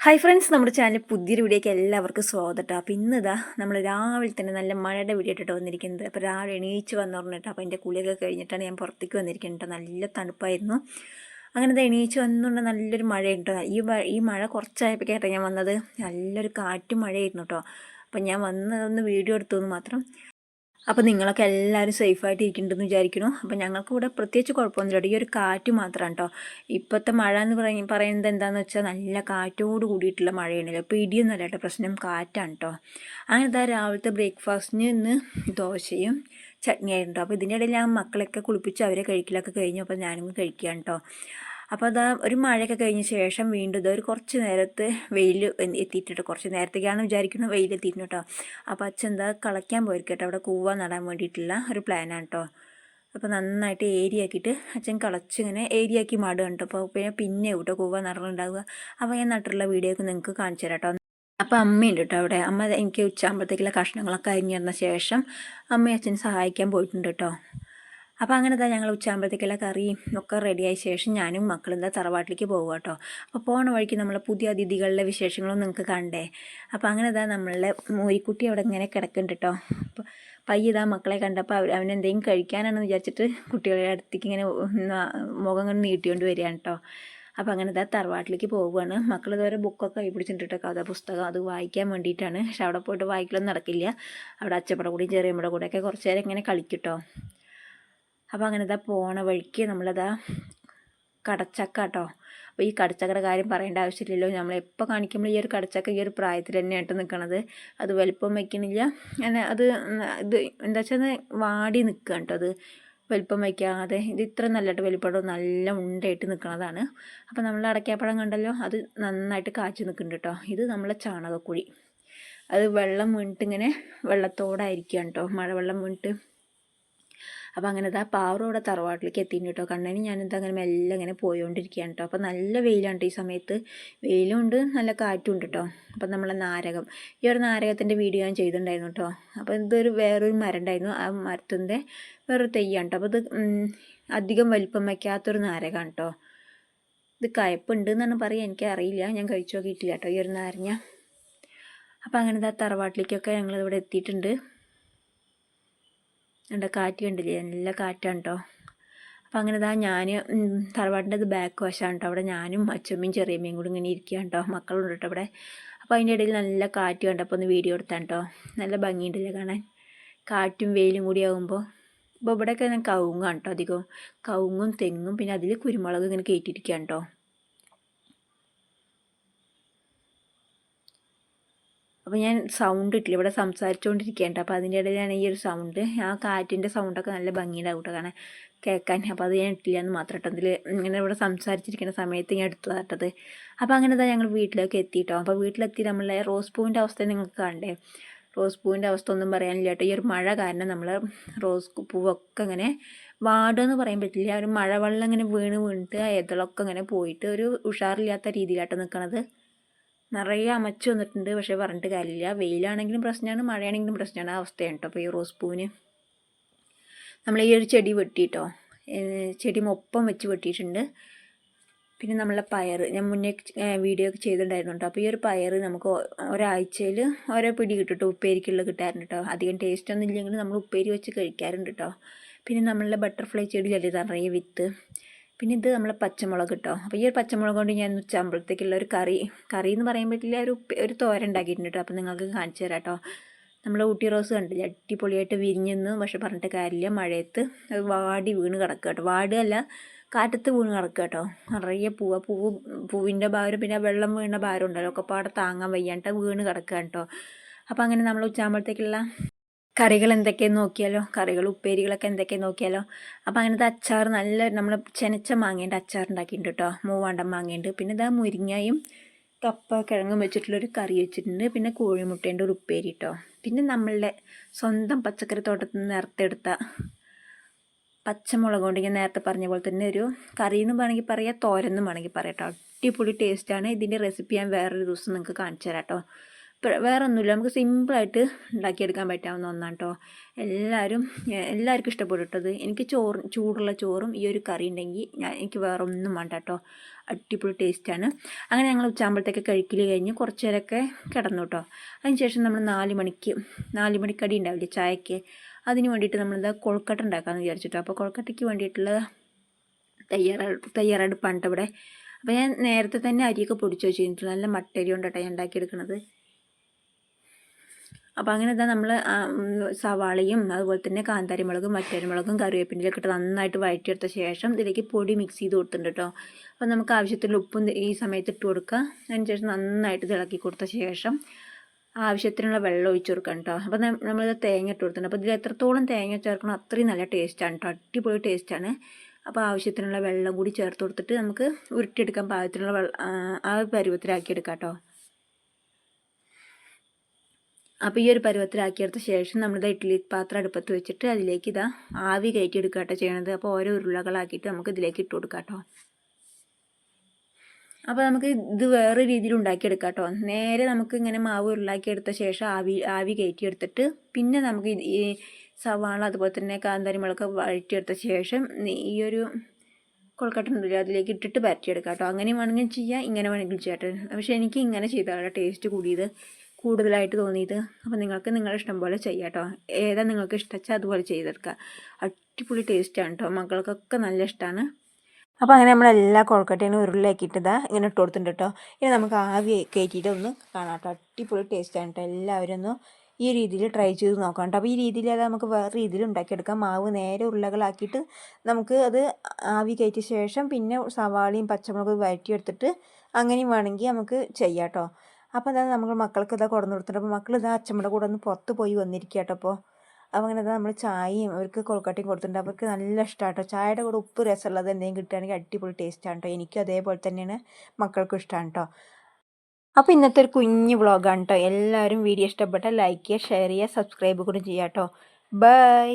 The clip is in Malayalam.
ഹായ് ഫ്രണ്ട്സ് നമ്മുടെ ചാനൽ പുതിയൊരു വീഡിയോക്ക് എല്ലാവർക്കും സ്വാഗതം കേട്ടോ അപ്പോൾ ഇന്നതാ നമ്മൾ രാവിലെ തന്നെ നല്ല മഴയുടെ വീഡിയോ ഇട്ടിട്ട് വന്നിരിക്കുന്നത്. അപ്പോൾ രാവിലെ എണീച്ച് വന്നു പറഞ്ഞിട്ട് അപ്പോൾ എന്റെ കുളിയൊക്കെ കഴിഞ്ഞിട്ടാണ് ഞാൻ പുറത്തേക്ക് വന്നിരിക്കുന്നത് നല്ല തണുപ്പായിരുന്നു. അങ്ങനെ എണീച്ച് വന്നുകൊണ്ട് നല്ലൊരു മഴയുണ്ട് ഈ ഈ മഴ കുറച്ചായപ്പോഴേക്കാട്ടോ ഞാൻ വന്നത്. നല്ലൊരു കാറ്റും മഴയായിരുന്നു കേട്ടോ അപ്പോൾ ഞാൻ വന്നതൊന്ന് വീഡിയോ എടുത്തു മാത്രം. അപ്പോൾ നിങ്ങളൊക്കെ എല്ലാവരും സേഫായിട്ട് ഇരിക്കുന്നുണ്ടെന്ന് വിചാരിക്കുന്നു. അപ്പോൾ ഞങ്ങൾക്ക് ഇവിടെ പ്രത്യേകിച്ച് കുഴപ്പമൊന്നുമില്ല. ഈ ഒരു കാറ്റ് മാത്രമാണ് കേട്ടോ ഇപ്പോഴത്തെ മഴ എന്ന് പറയും പറയുന്നത് എന്താണെന്ന് വെച്ചാൽ നല്ല കാറ്റോട് കൂടിയിട്ടുള്ള മഴയാണല്ലോ. ഇടിയൊന്നും ഇടിയൊന്നുമല്ല കേട്ടോ പ്രശ്നം കാറ്റാണ് കേട്ടോ അങ്ങനെ ഇതാ രാവിലത്തെ ബ്രേക്ക്ഫാസ്റ്റിന് ഇന്ന് ദോശയും ചട്നിയായിരുന്നു അപ്പോൾ ഇതിന്റെ ഇടയിൽ ഞാൻ മക്കളൊക്കെ കുളിപ്പിച്ച് അവരെ കഴിക്കലൊക്കെ കഴിഞ്ഞു. അപ്പോൾ ഞാനും കഴിക്കുകയാണ് കേട്ടോ അപ്പോൾ അതാ ഒരു മഴയൊക്കെ കഴിഞ്ഞ ശേഷം വീണ്ടും ഇതൊരു കുറച്ച് നേരത്ത് വെയിൽ എത്തിയിട്ടുണ്ട്. കുറച്ച് നേരത്തേക്കാണ് വിചാരിക്കുന്നത് വെയിൽ എത്തിയിട്ടുണ്ട് കേട്ടോ. അപ്പോൾ അച്ഛൻ എന്താ കളയ്ക്കാൻ പോയിരിക്കും കേട്ടോ. അവിടെ കൂവ നടാൻ വേണ്ടിയിട്ടുള്ള ഒരു പ്ലാനാണ് കേട്ടോ. അപ്പോൾ നന്നായിട്ട് ഏരിയാക്കിയിട്ട് അച്ഛൻ കളച്ചിങ്ങനെ ഏരിയാക്കി ആക്കി മാടുക കേട്ടോ. അപ്പോൾ പിന്നെ പിന്നെ കേട്ടോ കൂവ നടന്നുണ്ടാവുക അപ്പോൾ ഞാൻ നട്ടിട്ടുള്ള വീഡിയോ ഒക്കെ നിങ്ങൾക്ക് കാണിച്ചു തരാം കേട്ടോ. അപ്പോൾ അമ്മയുണ്ട് കേട്ടോ അവിടെ. അമ്മ എനിക്ക് ഉച്ചയാകുമ്പോഴത്തേക്കുള്ള കഷ്ണങ്ങളൊക്കെ അരിഞ്ഞു തന്ന ശേഷം അമ്മയും അച്ഛനും സഹായിക്കാൻ പോയിട്ടുണ്ട് കേട്ടോ. അപ്പോൾ അങ്ങനെ തന്നെ ഞങ്ങൾ ഉച്ചയാകുമ്പോഴത്തേക്കുള്ള കറിയും ഒക്കെ റെഡിയായ ശേഷം ഞാനും മക്കളും എന്താ തറവാട്ടിലേക്ക് പോകുക കേട്ടോ അപ്പോൾ പോണ വഴിക്ക് നമ്മളെ പുതിയ അതിഥികളുടെ വിശേഷങ്ങളും നിങ്ങൾക്ക് കണ്ടേ? അപ്പോൾ അങ്ങനെ ഇതാ നമ്മളുടെ മോരിക്കുട്ടി അവിടെ ഇങ്ങനെ കിടക്കുന്നുണ്ട് കേട്ടോ അപ്പോൾ പയ്യതാ മക്കളെ കണ്ടപ്പോൾ അവർ അവനെന്തെങ്കിലും കഴിക്കാനാണെന്ന് വിചാരിച്ചിട്ട് കുട്ടികളുടെ അടുത്തേക്ക് ഇങ്ങനെ മുഖം കൊണ്ട് നീട്ടിക്കൊണ്ട് വരികയാണ് കേട്ടോ അപ്പോൾ അങ്ങനെ ഇതാ തറവാട്ടിലേക്ക് പോവുകയാണ് മക്കൾ ഇതുവരെ ബുക്കൊക്കെ കൈ പിടിച്ചിട്ട് കഥ പുസ്തകം അത് വായിക്കാൻ വേണ്ടിയിട്ടാണ്. പക്ഷെ അവിടെ പോയിട്ട് വായിക്കലൊന്നും നടക്കില്ല. അവിടെ അച്ചപ്പട കൂടിയും ചെറിയമ്മയുടെ കൂടെയൊക്കെ കുറച്ച് നേരം ഇങ്ങനെ കളിക്കട്ടോ അപ്പോൾ അങ്ങനെ ഇതാ പോണ വഴിക്ക് നമ്മളതാ കടച്ചക്ക കേട്ടോ അപ്പോൾ ഈ കടച്ചക്കയുടെ കാര്യം പറയേണ്ട ആവശ്യമില്ലല്ലോ. നമ്മളെപ്പോൾ കാണിക്കുമ്പോൾ ഈ ഒരു കടച്ചക്ക ഈ ഒരു പ്രായത്തിൽ തന്നെയായിട്ട് നിൽക്കണത് അത് വലിപ്പം വയ്ക്കണില്ല അങ്ങനെ അത് ഇത് എന്താ വെച്ചാൽ വാടി നിൽക്കുക കേട്ടോ അത് വലിപ്പം വയ്ക്കാതെ ഇത് ഇത്ര നല്ലതായിട്ട് വലിപ്പടം നല്ല ഉണ്ടായിട്ട് നിൽക്കുന്നതാണ് അപ്പോൾ നമ്മൾ അടയ്ക്കാപ്പഴം കണ്ടല്ലോ? അത് നന്നായിട്ട് കാച്ചു നിൽക്കുന്നുണ്ട് കേട്ടോ ഇത് നമ്മളെ ചാണകക്കുഴി. അത് വെള്ളം വീണിട്ട് ഇങ്ങനെ വെള്ളത്തോടായിരിക്കുക കേട്ടോ മഴവെള്ളം വീണിട്ട് അപ്പോൾ അങ്ങനെ ഇതാ പാറു അവിടെ തറവാട്ടിലേക്ക് എത്തിയിട്ടുണ്ട് കേട്ടോ കണ്ണന് ഞാനിത് അങ്ങനെ മെല്ലെ ഇങ്ങനെ പോയോണ്ടിരിക്കുകയാണ് കേട്ടോ അപ്പോൾ നല്ല വെയിലാണ് ഈ സമയത്ത്. വെയിലുണ്ട് നല്ല കാറ്റും ഉണ്ട് കേട്ടോ അപ്പം നമ്മളെ നാരകം. ഈ ഒരു നാരകത്തിന്റെ വീഡിയോ ഞാൻ ചെയ്തിട്ടുണ്ടായിരുന്നു കേട്ടോ അപ്പോൾ ഇതൊരു വേറൊരു മരം ഉണ്ടായിരുന്നു ആ മരത്തിന്റെ വേറൊരു തെയ്യാണ് കേട്ടോ അപ്പോൾ ഇത് അധികം വലിപ്പം വയ്ക്കാത്തൊരു നാരകമാണ് കേട്ടോ ഇത് കയപ്പുണ്ട് എന്നാണ് പറയുക എനിക്കറിയില്ല. ഞാൻ കഴിച്ചു നോക്കിയിട്ടില്ല കേട്ടോ ഈ ഒരു നാരങ്ങ. അപ്പോൾ അങ്ങനെ തറവാട്ടിലേക്കൊക്കെ ഞങ്ങളിവിടെ എത്തിയിട്ടുണ്ട്. എന്റെ കാറ്റ് കണ്ടില്ലേ? നല്ല കാറ്റാണ് കേട്ടോ അപ്പോൾ അങ്ങനെ ഇതാ ഞാൻ തറവാടിന്റെ അത് ബാക്ക് വശമാണ് കേട്ടോ അവിടെ ഞാനും അച്ചമ്മയും ചെറിയമ്മയും കൂടി ഇങ്ങനെ ഇരിക്കുകയാണ് കേട്ടോ മക്കളുണ്ട് കേട്ടോ അവിടെ അപ്പോൾ അതിന്റെ ഇടയിൽ നല്ല കാറ്റ് കണ്ടപ്പോൾ ഒന്ന് വീഡിയോ എടുത്താണ് കേട്ടോ നല്ല ഭംഗിയുണ്ടല്ലേ കാണാൻ? കാറ്റും വെയിലും കൂടി ആകുമ്പോൾ അപ്പോൾ ഇവിടെയൊക്കെ ഞാൻ കവുങ്ങാണ് കേട്ടോ അധികം കവുങ്ങും തെങ്ങും പിന്നെ അതിൽ കുരുമുളക് ഇങ്ങനെ കയറ്റിയിരിക്കുകയാണ് കേട്ടോ അപ്പോൾ ഞാൻ സൗണ്ട് ഇട്ടില്ല. ഇവിടെ സംസാരിച്ചുകൊണ്ടിരിക്കേണ്ട അപ്പോൾ അതിന്റെ ഇടയിലാണ് ഈ ഒരു സൗണ്ട് ആ കാറ്റിന്റെ സൗണ്ടൊക്കെ നല്ല ഭംഗിയിലാവും കേട്ടോ കാരണം കേൾക്കാൻ. അപ്പോൾ അത് ഞാൻ ഇട്ടില്ല എന്ന് മാത്രം കേട്ടോ അതിൽ ഇങ്ങനെ ഇവിടെ സംസാരിച്ചിരിക്കുന്ന സമയത്ത് ഞാൻ എടുത്തു തട്ടത് അപ്പോൾ അങ്ങനെ തന്നെ ഞങ്ങൾ വീട്ടിലേക്ക് എത്തിയിട്ടോ അപ്പോൾ വീട്ടിലെത്തി നമ്മളെ റോസ് പൂവിന്റെ അവസ്ഥ നിങ്ങൾക്ക് കണ്ടേ റോസ് പൂവിന്റെ അവസ്ഥ ഒന്നും പറയാനില്ല കേട്ടോ ഈ ഒരു മഴ കാരണം നമ്മൾ റോസ് പൂവൊക്കെ ഇങ്ങനെ വാടുമെന്ന് പറയാൻ പറ്റില്ല. ഒരു മഴവെള്ളം ഇങ്ങനെ വീണ് വീണിട്ട് ആ ഇതളൊക്കെ ഇങ്ങനെ പോയിട്ട് ഒരു ഉഷാറില്ലാത്ത രീതിയിലാട്ടോ നിൽക്കണത് നിറയെ അമച്ച് വന്നിട്ടുണ്ട്. പക്ഷേ പറഞ്ഞിട്ട് കാര്യമില്ല. വെയിലാണെങ്കിലും പ്രശ്നമാണ് മഴയാണെങ്കിലും പ്രശ്നമാണ്. ആ അവസ്ഥയാണ് കേട്ടോ. അപ്പോൾ ഈ റോസ് പൂവിന് നമ്മൾ ഈ ഒരു ചെടി വെട്ടിയിട്ടോ ചെടി മൊപ്പം വെച്ച് വെട്ടിയിട്ടുണ്ട്. പിന്നെ നമ്മളെ പയർ ഞാൻ മുന്നേ വീഡിയോ ഒക്കെ ചെയ്തിട്ടുണ്ടായിരുന്നു കേട്ടോ. അപ്പോൾ ഈ ഒരു പയർ നമുക്ക് ഒരാഴ്ചയിൽ ഓരോ പിടി കിട്ടും ഉപ്പേരിക്കുള്ള കിട്ടാറുണ്ട് കേട്ടോ. അധികം ടേസ്റ്റ് ഒന്നും ഇല്ലെങ്കിൽ നമ്മൾ ഉപ്പേരി വെച്ച് കഴിക്കാറുണ്ട് കേട്ടോ. പിന്നെ നമ്മളുടെ ബട്ടർഫ്ലൈ ചെടി ചെടി നിറയെ വിത്ത്. പിന്നെ ഇത് നമ്മളെ പച്ചമുളക് കേട്ടോ അപ്പോൾ ഈ ഒരു പച്ചമുളക് കൊണ്ട് ഞാൻ ഉച്ചയാകുമ്പോഴത്തേക്കുള്ള ഒരു കറി കറി എന്ന് പറയാൻ പറ്റില്ല ഒരു ഒരു തോര ഉണ്ടാക്കിയിട്ടുണ്ട്. കേട്ടോ അപ്പോൾ നിങ്ങൾക്ക് കാണിച്ചു തരാം കേട്ടോ നമ്മൾ ഊട്ടി റോസ് കണ്ടില്ല? അടിപൊളിയായിട്ട് വിരിഞ്ഞെന്ന് പക്ഷെ പറഞ്ഞിട്ട് കാര്യമില്ല. മഴയത്ത് അത് വാടി വീണ് കിടക്കുക കേട്ടോ. വാടുകയല്ല കാറ്റത്ത് വീണ് കിടക്കുക കേട്ടോ. നിറയെ പൂവ. പൂവ് പൂവിന്റെ ഭാരം പിന്നെ വെള്ളം വീണ ഭാരം ഉണ്ടല്ലോ. ഒക്കെ പാടെ താങ്ങാൻ വയ്യാണ്ട് വീണ് കിടക്കുക കേട്ടോ. അപ്പോൾ അങ്ങനെ നമ്മൾ ഉച്ചയാകുമ്പോഴത്തേക്കുള്ള കറികൾ എന്തൊക്കെയെന്ന് നോക്കിയാലോ? കറികൾ ഉപ്പേരികളൊക്കെ എന്തൊക്കെയെന്ന് നോക്കിയാലോ? അപ്പോൾ അങ്ങനത്തെ അച്ചാർ നല്ല നമ്മൾ ചെനച്ച മാങ്ങേന്റെ അച്ചാർ ഉണ്ടാക്കിയിട്ടുണ്ട് കേട്ടോ മൂവാണ്ടം മാങ്ങയുണ്ട് പിന്നെ ഇതാ മുരിങ്ങയും കപ്പ കിഴങ്ങും വെച്ചിട്ടുള്ളൊരു കറി വെച്ചിട്ടുണ്ട്. പിന്നെ കോഴിമുട്ടേന്റെ ഒരു ഉപ്പേരി കേട്ടോ പിന്നെ നമ്മളുടെ സ്വന്തം പച്ചക്കറി തോട്ടത്തിൽ നിന്ന് നേരത്തെടുത്ത പച്ചമുളക് കൊണ്ട് ഞാൻ നേരത്തെ പറഞ്ഞ പോലെ തന്നെ ഒരു കറി എന്ന് വേണമെങ്കിൽ പറയാം തോരെന്നും വേണമെങ്കിൽ പറയാം കേട്ടോ അടിപൊളി ടേസ്റ്റാണ് ഇതിന്റെ റെസിപ്പി ഞാൻ വേറൊരു ദിവസം നിങ്ങൾക്ക് കാണിച്ചു തരാം കേട്ടോ പ്ര- വേറെ ഒന്നുമില്ല നമുക്ക് സിമ്പിളായിട്ട് ഉണ്ടാക്കിയെടുക്കാൻ പറ്റാവുന്ന ഒന്നാണ് കേട്ടോ എല്ലാവരും എല്ലാവർക്കും ഇഷ്ടപ്പെട്ടിട്ടത്. എനിക്ക് ചോറ് ചൂടുള്ള ചോറും ഈ ഒരു കറി ഉണ്ടെങ്കിൽ ഞാൻ എനിക്ക് വേറെ ഒന്നും വേണ്ട കേട്ടോ അടിപൊളി ടേസ്റ്റാണ്. അങ്ങനെ ഞങ്ങൾ ഉച്ചാകുമ്പോഴത്തേക്ക് കഴിക്കൽ കഴിഞ്ഞ് കുറച്ച് നേരമൊക്കെ കിടന്നു കേട്ടോ അതിനുശേഷം നമ്മൾ നാല് മണിക്ക് നാല് മണിക്കടി ഉണ്ടാവില്ലേ ചായക്ക്? അതിന് വേണ്ടിയിട്ട് നമ്മളിതാ കൊഴുക്കട്ട ഉണ്ടാക്കാമെന്ന് വിചാരിച്ചിട്ടോ. അപ്പോൾ കൊഴുക്കട്ടയ്ക്ക് വേണ്ടിയിട്ടുള്ള തയ്യാറെടുപ്പ് തയ്യാറെടുപ്പാണ് കേട്ടോ ഇവിടെ. അപ്പോൾ ഞാൻ നേരത്തെ തന്നെ അരിയൊക്കെ പൊടിച്ച് വെച്ചിട്ടുണ്ട് നല്ല മട്ടരി കൊണ്ടാട്ടോ ഞാൻ ഉണ്ടാക്കിയെടുക്കണത്. അപ്പോൾ അങ്ങനെ ഇതാ നമ്മൾ സവാളയും അതുപോലെ തന്നെ കാന്താരിമുളകും മറ്റരിമുളകും കറിവേപ്പിന്റെയൊക്കെ ഇട്ട് നന്നായിട്ട് വഴറ്റിയെടുത്ത ശേഷം ഇതിലേക്ക് പൊടി മിക്സ് ചെയ്ത് കൊടുത്തിട്ടുണ്ട് കേട്ടോ അപ്പോൾ നമുക്ക് ആവശ്യത്തിന് ഉപ്പും ഈ സമയത്ത് ഇട്ട് കൊടുക്കുക അതിന് ശേഷം നന്നായിട്ട് തിളക്കി കൊടുത്ത ശേഷം ആവശ്യത്തിനുള്ള വെള്ളം ഒഴിച്ച് കൊടുക്കണം കേട്ടോ അപ്പോൾ നമ്മളിത് തേങ്ങ ഇട്ട് കൊടുത്തിട്ടുണ്ട്. അപ്പോൾ ഇതിൽ എത്രത്തോളം തേങ്ങ ചേർക്കണം അത്രയും നല്ല ടേസ്റ്റാണ് കേട്ടോ അടിപൊളി ടേസ്റ്റാണ് അപ്പോൾ ആവശ്യത്തിനുള്ള വെള്ളം കൂടി ചേർത്ത് കൊടുത്തിട്ട് നമുക്ക് ഉരുട്ടിയെടുക്കാൻ പാകത്തിനുള്ള വെള്ളം ആ പരുവത്തിലാക്കി എടുക്കാം കേട്ടോ അപ്പോൾ ഈ ഒരു പരുവത്തിലാക്കിയെടുത്ത ശേഷം നമ്മളിത് ഇഡ്ഡലി പാത്രം അടുപ്പത്ത് വെച്ചിട്ട് അതിലേക്ക് ഇതാ ആവി കയറ്റി എടുക്കുക ചെയ്യണത്. അപ്പോൾ ഓരോ ഉരുളകളാക്കിയിട്ട് നമുക്ക് ഇതിലേക്ക് ഇട്ട് കൊടുക്കാം കേട്ടോ അപ്പോൾ നമുക്ക് ഇത് വേറെ രീതിയിൽ ഉണ്ടാക്കിയെടുക്കാം കേട്ടോ നേരെ നമുക്ക് ഇങ്ങനെ മാവ് ഉരുളാക്കിയെടുത്ത ശേഷം ആവി ആവി കയറ്റിയെടുത്തിട്ട് പിന്നെ നമുക്ക് ഈ സവാള അതുപോലെ തന്നെ കാന്താരി മുളക് വഴറ്റിയെടുത്ത ശേഷം ഈ ഒരു കൊൾക്കട്ട ഉണ്ടല്ലോ അതിലേക്ക് ഇട്ടിട്ട് പരറ്റിയെടുക്കാം കേട്ടോ അങ്ങനെ വേണമെങ്കിൽ ചെയ്യാം ഇങ്ങനെ വേണമെങ്കിൽ ചെയ്യാം പക്ഷേ എനിക്ക് ഇങ്ങനെ ചെയ്താൽ ടേസ്റ്റ് കൂടിയത്. കൂടുതലായിട്ട് തോന്നിയത്. അപ്പോൾ നിങ്ങൾക്ക് നിങ്ങളുടെ ഇഷ്ടം പോലെ ചെയ്യാം കേട്ടോ ഏതാ നിങ്ങൾക്ക് ഇഷ്ടച്ചാൽ അതുപോലെ ചെയ്തെടുക്കുക. അടിപൊളി ടേസ്റ്റാണ് കേട്ടോ മക്കൾക്കൊക്കെ നല്ല ഇഷ്ടമാണ് അപ്പോൾ അങ്ങനെ നമ്മൾ എല്ലാ കൊഴക്കട്ടയും ഉരുളിലാക്കിയിട്ട് ഇതാ ഇങ്ങനെ ഇട്ട് കൊടുത്തിട്ടുണ്ട് കേട്ടോ ഇനി നമുക്ക് ആവി കയറ്റിയിട്ട് ഒന്ന് കാണാം കേട്ടോ അടിപൊളി ടേസ്റ്റാണ് കേട്ടോ എല്ലാവരും ഒന്ന് ഈ രീതിയിൽ ട്രൈ ചെയ്ത് നോക്കാം കേട്ടോ അപ്പോൾ ഈ രീതിയിൽ അത് നമുക്ക് വേറെ രീതിയിൽ ഉണ്ടാക്കിയെടുക്കാം. മാവ് നേരെ ഉരുളകളാക്കിയിട്ട് നമുക്ക് അത് ആവി കയറ്റിയ ശേഷം പിന്നെ സവാളയും പച്ചമുളകും വഴറ്റിയെടുത്തിട്ട് അങ്ങനെയും വേണമെങ്കിൽ നമുക്ക് ചെയ്യാം കേട്ടോ അപ്പോൾ അതാ നമ്മൾ മക്കൾക്ക് ഇതാ കൊടുന്നു കൊടുത്തിട്ട് അപ്പോൾ മക്കൾ ഇതാ അച്ഛമ്മയുടെ കൂടെ ഒന്ന് പുറത്ത് പോയി വന്നിരിക്കുക കേട്ടോ അപ്പോൾ അപ്പോൾ അങ്ങനെ ഇതാ നമ്മൾ ചായയും അവർക്ക് കൊഴുക്കട്ടയും കൊടുത്തിട്ടുണ്ട്. അവർക്ക് നല്ല ഇഷ്ടമാണ് കേട്ടോ ചായയുടെ കൂടെ ഉപ്പ് രസമുള്ളത് എന്തെങ്കിലും കിട്ടുകയാണെങ്കിൽ അടിപൊളി ടേസ്റ്റാണ് കേട്ടോ എനിക്കും അതേപോലെ തന്നെയാണ് മക്കൾക്കും ഇഷ്ടമാണ് കേട്ടോ അപ്പോൾ ഇന്നത്തെ ഒരു കുഞ്ഞു വ്ളോഗാണ് കേട്ടോ എല്ലാവരും വീഡിയോ ഇഷ്ടപ്പെട്ടാൽ ലൈക്ക് ചെയ്യുക ഷെയർ ചെയ്യുക സബ്സ്ക്രൈബ് കൂടി ചെയ്യാം കേട്ടോ ബൈ